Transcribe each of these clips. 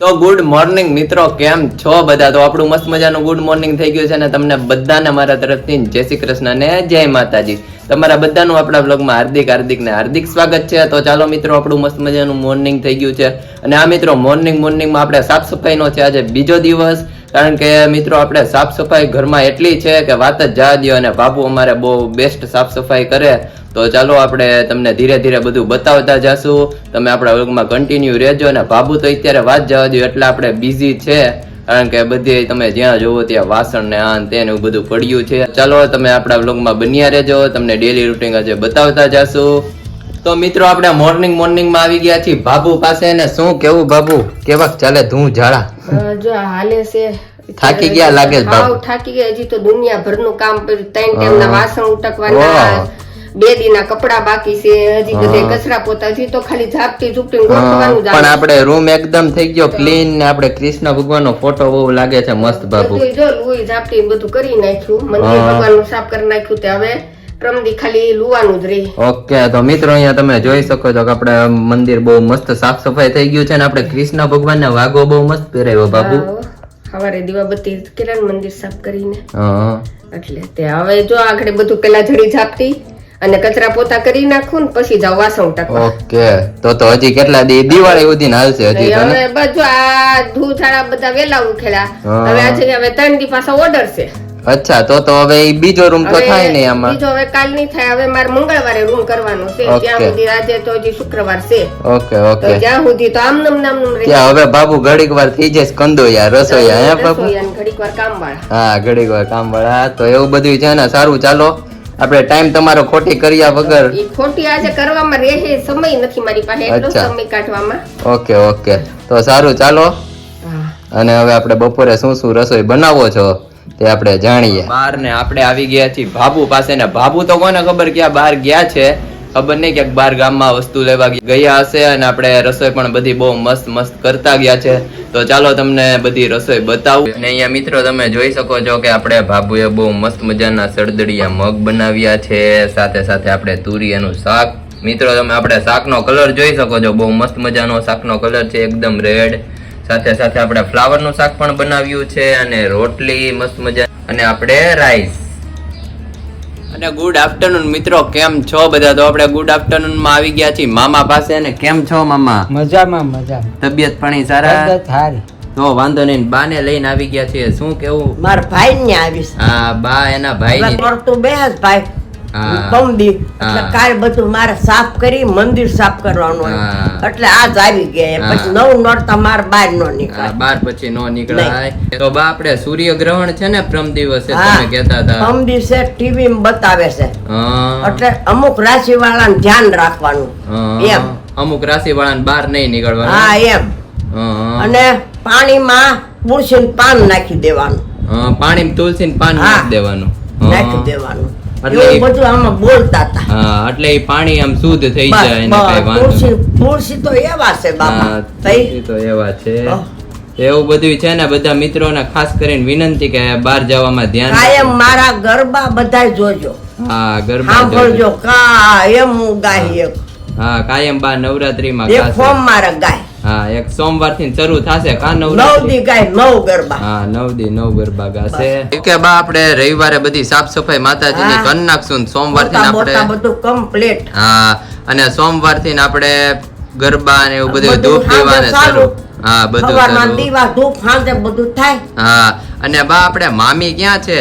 તો good morning મિત્રો, કેમ છો બધા? તો આપણું મસ્ત મજાનું ગુડ મોર્નિંગ થઈ ગયું છે અને તમને બધાને મારા તરફથી જય શ્રી કૃષ્ણ ને જય માતાજી. તમારા બધાનું આપણા બ્લોગમાં હાર્દિક હાર્દિક ને હાર્દિક સ્વાગત છે. તો ચાલો મિત્રો, આપણું મસ્ત મજાનું મોર્નિંગ થઈ ગયું છે. અને આ મિત્રો મોર્નિંગ મોર્નિંગમાં આપણે સાફ સફાઈનો છે. આજે બીજો દિવસ. કારણ કે મિત્રો, આપણે સાફ સફાઈ ઘરમાં એટલી છે કે વાત જ જવા દો અને બાપુ અમારે બહુ બેસ્ટ સાફ સફાઈ કરે. તો ચાલો આપણે તમને ધીરે ધીરે બધું બતાવતા જશું. તમે આપણા વર્ગમાં કન્ટિન્યુ રહેજો અને બાબુ તો અત્યારે વાત જવા દો એટલે આપણે બિઝી છે. કારણ કે બધી તમે જ્યાં જોવો ત્યાં વાસણ ને આ તે એવું બધું પડ્યું છે. ચાલો તમે આપણા વ્લોગમાં બન્યા રહેજો. તમને ડેલી રૂટીન આજે બતાવતા જાશું. તો મિત્રો આપણે મોર્નિંગ મોર્નિંગમાં આવી ગયા છીએ. બાબુ પાસે ને શું કેવું બાબુ કેવાક ચાલે ધૂ ઝાડા જો હાલે છે. થાકી ગયા લાગે છે બાબુ થાકી ગયા હજી તો દુનિયાભરનું કામ કર્યું ત્રણ ટાઈમ ના વાસણ ઉટકવાના. બે દીના કપડા બાકી છે હજી બધે કચરા પોતા હજી તો ખાલી ઝાપટી ઝૂપટી પણ. આપણે રૂમ એકદમ થઈ ગયો ક્લીન ને આપણે કૃષ્ણ ભગવાનનો ફોટો બહુ લાગે છે મસ્ત બાબુ જો લુઈ ઝાપટી બધું કરી નાખ્યું. મંદિર. ભગવાનનું સાફ કરી નાખ્યું તે હવે. પ્રમદી ખાલી લુવાનું જ રહી ઓકે તો મિત્રો અહીંયા તમે જોઈ શકો છો કે આપણે મંદિર બહુ મસ્ત સાફ સફાઈ થઈ ગયું છે ને આપણે કૃષ્ણ ભગવાનને વાગો બહુ મસ્ત પહેરાયો બાબુ સવારે દીવાબત્તી કિરણ મંદિર સાફ કરીને. એટલે તે હવે જો આગળ બધું પેલા જડી ઝાપટી અને કચરા પોતા કરી નાખું ને પછી જાવ વાસણ ઉટકવા. ઓકે તો તો હજી કેટલા દી દિવાળી સુધી હાલશે હજી તો હવે બધું આ ધૂળાળા બધા વેલા ઉખેલા. હવે આજે હવે ત્રણ દી પાછા ઓર્ડર છે. અચ્છા તો તો હવે બીજો રૂમ તો થાય નહીં આમાં? બીજો હવે કાલ નહીં થાય હવે મારે મંગળવારે રૂમ કરવાનો છે. ત્યાં સુધી આજે તો હજી શુક્રવાર છે. ઓકે ઓકે જ્યાં સુધી તો આમ નમ નામ રહે. ત્યાં હવે બાબુ ઘડીક વાર થઈ જશે કંદોયા રસોઈયા હે બાબુ? ઘડીક વાર કામવાળા. હા ઘડીક વાર કામ વાળા તો એવું બધું છે ને સારું ચાલો. આપણે ટાઈમ તમારો ખોટી કર્યા વગર. ખોટી આજે કરવામાં રહે સમય નથી મારી પાસે એટલો સમય કાઢવામાં. ઓકે ઓકે તો સારું ચાલો. અને હવે આપણે બપોરે શું શું રસોઈ બનાવો છો? તે આપણે જાણીએ. બહાર ને આપણે આવી ગયા છીએ ભાભુ પાસે ને ભાભુ તો કોને ખબર ક્યાં બહાર ગયા છે? ખબર નહીં ક્યાંક બહાર ગામમાં વસ્તુ લેવા ગયા હશે અને આપણે રસોઈ પણ બધી બહુ મસ્ત મસ્ત કરતા ગયા છે. તો ચાલો તમને બધી રસોઈ બતાવું. અને અહીંયા મિત્રો તમે જોઈ શકો છો કે આપણે ભાભુએ બહુ મસ્ત મજાના સળદડિયા મગ બનાવ્યા છે. સાથે સાથે આપણે તુરિયાનું શાક. મિત્રો તમે આપણે શાકનો કલર જોઈ શકો છો. બહુ મસ્ત મજાનો શાકનો કલર છે. એકદમ રેડ સાથે સાથે આપણે ફ્લાવરનું શાક પણ બનાવ્યું છે અને રોટલી મસ્ત મજા અને આપણે રાઈસ અને ગુડ આફ્ટરનૂન મિત્રો કેમ છો બધા? તો આપણે ગુડ આફ્ટરનૂનમાં આવી ગયા છીએ મામા પાસે ને કેમ છો મામા? મજામાં મજા તબિયત પાણી સારા? સારી. તો વાંધો નહીં બાને લઈને આવી ગયા છીએ. શું કેવું? મારા ભાઈ ને આવીશ હા બા એના ભાઈ કરતું બે ભાઈ. પમદી એટલે કાલ બધું મારે સાફ કરી મંદિર સાફ કરવાનું હોય. એટલે આજ આવી ગયા પછી નવ નોરતા માર બહાર નો નીકળે. બાર પછી નો નીકળાય. તો બા આપણે સૂર્યગ્રહણ છે ને પ્રમ દિવસે તમે કહેતા હતા. પ્રમ દિવસે ટીવી માં બતાવે છે. એટલે અમુક રાશિ વાળાને ધ્યાન રાખવાનું. એમ. અમુક રાશિ વાળાને બહાર નહીં નીકળવાનું. હા એમ. અને પાણીમાં તુલસી પાન નાખી દેવાનું. પાણીમાં તુલસી પાન. નાખી દેવાનું. નાખી દેવાનું. એટલે બધું આમાં બોલતા હતા. હા એટલે પાણી આમ શુદ્ધ થઈ જાય એને કઈ વાંધો તુલસી તુલસી તો એવા છે બાપા. તુલસી તો એવા છે. એવું બધું છે ને બધા મિત્રોને ખાસ કરીને વિનંતી કે બહાર જવામાં ધ્યાન કાયમ મારા ગરબા બધા જોજો. હા ગરબા જોજો. કા કાયમ હું ગાય એક. હા કાયમ બા નવરાત્રીમાં માં ફોર્મ મારા ગાય. હા એક સોમવારથી શરૂ થશે કા નવ નવ દી ગાય નવ ગરબા. હા નવ દી નવ ગરબા ગાશે. કે બા આપણે રવિવારે બધી સાફ સફાઈ માતાજીની. કરી નાખશું સોમવારથી આપણે બધું કમ્પ્લીટ હા અને સોમવારથી આપણે ગરબા ને એવું બધું ધૂપ દેવાને. શરૂ. હા બધું સવારમાં દીવા ધૂપ હાંજે બધું થાય. હા અને બા આપણે મામી ક્યાં છે?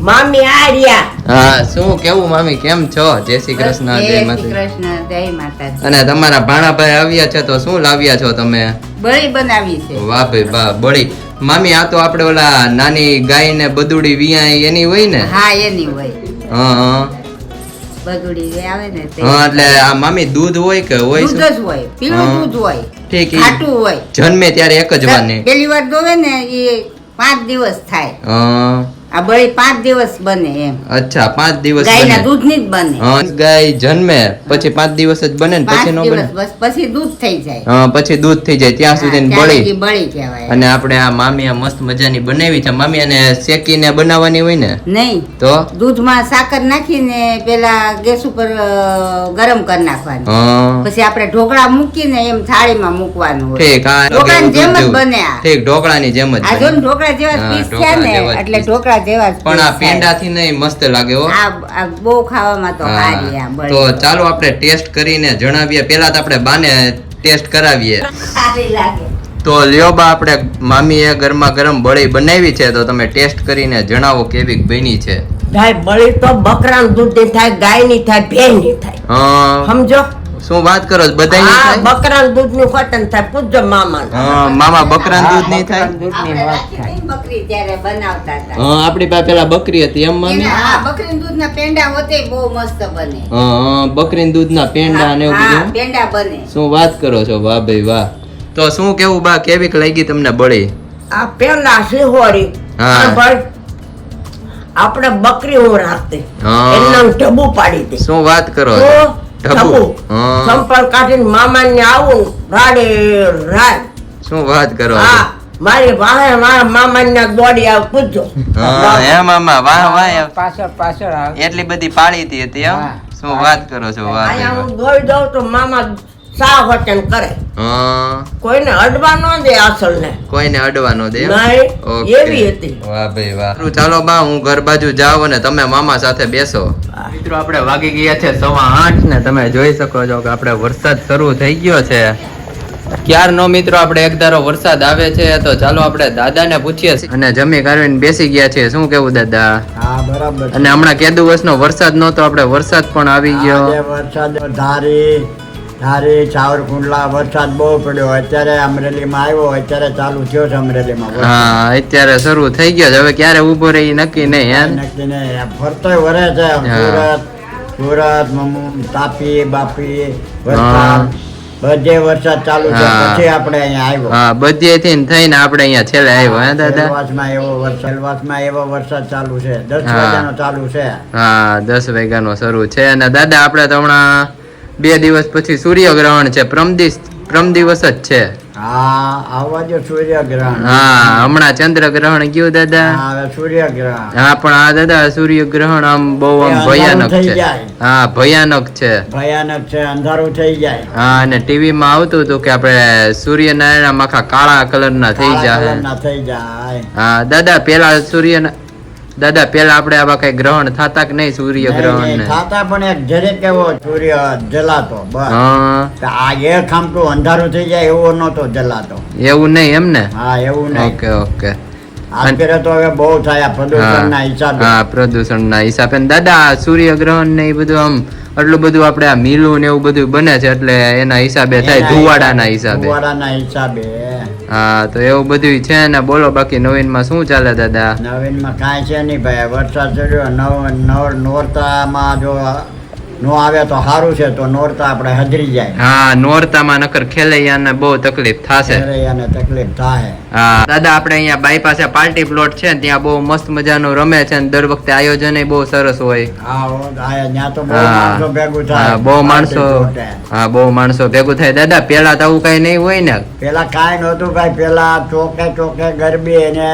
મામી આર્યા. હા શું કેવું મામી? કેમ છો? જય શ્રી કૃષ્ણ જય જય માતા કૃષ્ણ જય માતા અને તમારા ભાણાભાઈ આવ્યા છે તો શું લાવ્યા છો તમે? બળી બનાવી છે. વાહ ભાઈ વાહ બળી. મામી આ તો આપણે ઓલા નાની ગાય ને બદુડી વિયાય એની હોય ને? હા એની હોય. હા હા. બગડી આવે ને હા એટલે આ મામી દૂધ હોય કે હોય દૂધ જ હોય પીળું દૂધ હોય ઠીક ખાટું હોય. જન્મે ત્યારે એક જ વાર ને પેલી વાર દોવે ને એ પાંચ દિવસ થાય. હા. આ બળી પાંચ દિવસ બને એમ. અચ્છા પાંચ દિવસ ગાયના દૂધની જ બને. હા, ગાય જન્મે પછી પાંચ દિવસ જ બને ને પછી નો બને. પછી દૂધ થઈ જાય. હા, પછી દૂધ થઈ જાય ત્યાં સુધી બળી. બળી કહેવાય. અને આપણે આ મામી મસ્ત મજાની બનાવી છે. મામી અને શેકીને બનાવવાની હોય ને? નહીં. તો? દૂધમાં સાકર નાખીને પેલા ગેસ ઉપર ગરમ કરી નાખવાનું. પછી આપણે ઢોકળા મૂકીને એમ થાળીમાં મૂકવાનું હોય. ઠીક આ ઢોકળાની જેમ જ બને આ. ઠીક ઢોકળાની જેમ જ આ જો ઢોકળા જેવા પીસ થયા ને એટલે ઢોકળા જેવા પણ આ થાય. પેંડાથી નહીં મસ્ત લાગે હો. આ બહુ ખાવામાં તો સારી આ તો ચાલો આપણે ટેસ્ટ કરીને જણાવીએ. પહેલા તો આપણે બાને ટેસ્ટ કરાવીએ. સારી લાગે. તો લ્યો બા આપણે મામીએ ગરમા ગરમ બળી બનાવી છે. તો તમે ટેસ્ટ કરીને જણાવો કેવી બની છે. ગાય બળી તો બકરાનું દૂધની થાય ગાયની થાય ભેંસની થાય. સમજો? શું વાત કરો છો? બધાયની થાય? બકરાનું દૂધનું ખોટન થાય પૂછજો મામા હા, મામા બકરા દૂધની થાય? દૂધની વાત ને બકરી ત્યારે બનાવતા હતા. હા, આપણી પાસે પેલા બકરી હતી એમ મમ્મી હા બકરીના દૂધના પેંડા હોતે બહુ મસ્ત બને. હા બકરી દૂધના પેંડા ને એવું બધું? પેંડા બને. શું વાત કરો છો? વાહ ભાઈ વાહ. તો શું કેવું બા કેવીક લાગી તમને બળી? આ પેલા સિહોરી હા. ભાઈ આપણે બકરી હું રાખતી. એટલે ઢબુ પાડી દે. શું વાત કરો ઢબુ. સંપલ કાઢીને મામાને આવું રાડે રાડ. શું વાત કરો હા. મારી પાસે મારા મામાના દોડી આવ પૂછજો હે મામા વાહ વાહ પાછળ પાછળ આવ એટલી બધી પાળી હતી હતી એમ શું વાત કરો છો વાહ અહીંયા હું ગોઈ દઉં તો મામા સા વચન કરે. કોઈને અડવા ન દે અસલ ને કોઈને અડવા ન દે. એવી હતી. વાહ ભાઈ વાહ. ચાલો બા હું ઘર બાજુ જાઉં અને તમે મામા સાથે બેસો. મિત્રો આપણે વાગી ગયા છે સવા આઠ ને તમે જોઈ શકો છો કે આપણે વરસાદ શરૂ થઈ ગયો છે. ક્યારનો મિત્રો આપણે એક ધારો વરસાદ આવે છે તો ચાલો આપણે દાદાને પૂછીએ. અને જમી કાઢીને બેસી ગયા છે શું કેવું દાદા? હા બરાબર અને હમણાં કેદુ વર્ષનો વરસાદ નહોતો આપણે વરસાદ પણ આવી ગયો. વરસાદ ધારી ધારી સાવરકુંડલા વરસાદ બહુ પડ્યો. અત્યારે અમરેલીમાં આવ્યો અત્યારે ચાલુ થયો છે અમરેલીમાં માં હા અત્યારે શરૂ થઈ ગયો છે. હવે ક્યારે ઊભો રહી નક્કી નહીં હે નક્કી નહીં. ફરતો વરે છે. સુરત સુરત મમુ, તાપી બાપી વરસાદ. બધે વરસાદ ચાલુ છે. પછી આપણે અહીંયા આવ્યો હા બધેથી ને થઈને આપણે અહીંયા છેલ્લે આવ્યો હે દાદા સેલવાસમાં એવો વરસાદ સેલવાસમાં એવો વરસાદ ચાલુ છે દસ હા. વાગ્યાનો ચાલુ છે હા દસ વાગ્યાનો શરૂ છે અને દાદા આપણે તો હમણાં બે દિવસ પછી સૂર્યગ્રહણ છે પ્રમ દિવસ પ્રમ દિવસ જ છે હા આવવા જો સૂર્યગ્રહણ. હા હમણાં ચંદ્રગ્રહણ ગયું દાદા. હા, સૂર્યગ્રહણ. હા પણ આ દાદા સૂર્યગ્રહણ આમ બહુ આમ ભયાનક છે. હા ભયાનક છે. ભયાનક છે અંધારું થઈ જાય. હા અને ટીવી માં આવતું હતું કે આપણે સૂર્યનારાયણ આખા કાળા કલર ના થઈ જાય થઈ જાય. હા દાદા પેલા સૂર્ય દાદા પેલા આપણે આવા કઈ ગ્રહણ થતા કે નહીં સૂર્ય ગ્રહણ ને થાતા પણ એક જરીક એવો સૂર્ય જલાતો બસ. આ એક આમટું અંધારું થઈ જાય એવો નતો જલાતો. એવું નહીં એમ ને? હા એવું નહીં. Okay okay. આ તો હવે બહુ થયા પ્રદૂષણના હિસાબે. હા પ્રદૂષણ હિસાબે. ને દાદા સૂર્યગ્રહણ ને એ બધું આમ આટલું બધું આપણે આ મિલું ને એવું બધું બને છે એટલે એના હિસાબે થાય ધુવાડાના હિસાબે ધુવાડાના હિસાબે. હા તો એવું બધું છે ને બોલો બાકી નવીનમાં શું ચાલે દાદા? નવીનમાં કાંઈ છે નહીં ભાઈ વરસાદ ચડ્યો નવ નવ નોરતામાં જો નો આવે તો સારું છે તો નોરતા આપણે હજરી જાય. હા નોરતામાં નકર ખેલૈયાને બહુ તકલીફ થાશે. ખેલૈયાને તકલીફ થાય. હા દાદા આપણે અહીંયા બાઈ પાસે પાર્ટી પ્લોટ છે ત્યાં બહુ મસ્ત મજાનું રમે છે ને દર વખતે આયોજન બહુ સરસ હોય. હા તો બહુ માણસો ભેગું થાય. હા, બહુ માણસો હા બહુ માણસો ભેગું થાય. દાદા પેલા તો આવું કઈ નહીં હોય ને. પેલા કાંઈ નહોતું ભાઈ પેલા ચોકે ચોકે ગરબી ને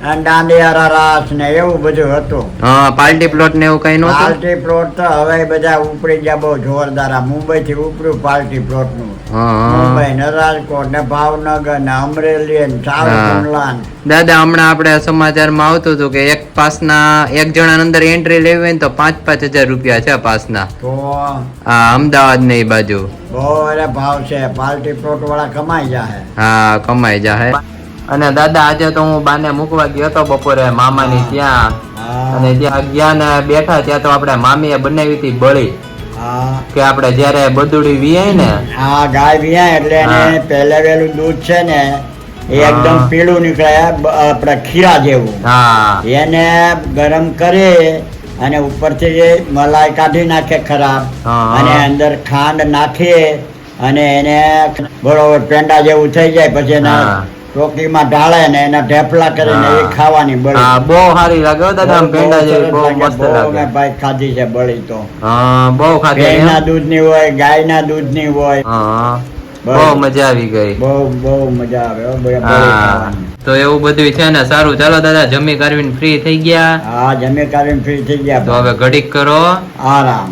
દાંડિયા રાસ ને એવું બધું હતું. હા પાર્ટી પ્લોટ ને એવું કઈ નહોતું? પાર્ટી પ્લોટ તો હવે બધા ઉપડી ગયા બહુ જોરદાર. મુંબઈ થી ઉપડ્યું પાર્ટી પ્લોટનું હા, હા. મુંબઈ ને રાજકોટ ને ભાવનગર ને અમરેલી ને સાવરકુંડલા દાદા હમણાં આપણે સમાચારમાં આવતું હતું કે એક પાસના એક જણા અંદર એન્ટ્રી લેવી હોય તો પાંચ પાંચ હજાર રૂપિયા છે પાસના. તો હા અમદાવાદ ને બાજુ. બહુ ભાવ છે. પાર્ટી પ્લોટ વાળા કમાઈ જાય હા કમાઈ જાહે. અને દાદા આજે તો હું બાને મૂકવા ગયો હતો બપોરે મામાની ત્યાં. અને ત્યાં ગયા ને બેઠા ત્યાં તો આપણે મામીએ બનાવી હતી બળી. કે આપણે જ્યારે બદુડી વિયાય ને. હા ગાય વિયાય એટલે એને હા. વહેલું દૂધ છે ને એ એકદમ પીળું નીકળે આપણે ખીરા જેવું. હા. એને ગરમ કરી અને ઉપરથી મલાઈ કાઢી નાખે ખરાબ. અને અંદર ખાંડ નાખીએ અને એને બરોબર પેંડા જેવું થઈ જાય પછી એને હા. ચોકીમાં ઢાળે ને એના ઢેફલા કરીને એ ખાવાની બળી. હા બહુ સારી લાગે હો દાદા પેંડા જેવી બહુ મસ્ત લાગે. મેં ભાઈ ખાધી છે બળી તો. હા બહુ ખાધી ગાયના દૂધની હોય ગાયના દૂધની હોય. હા. બહુ મજા આવી ગઈ. બહુ બહુ મજા આવે હા તો એવું બધું છે ને સારું. ચાલો દાદા જમી કરવીને ફ્રી થઈ ગયા. હા જમી કરવીને ફ્રી થઈ ગયા તો હવે ઘડીક કરો. આરામ.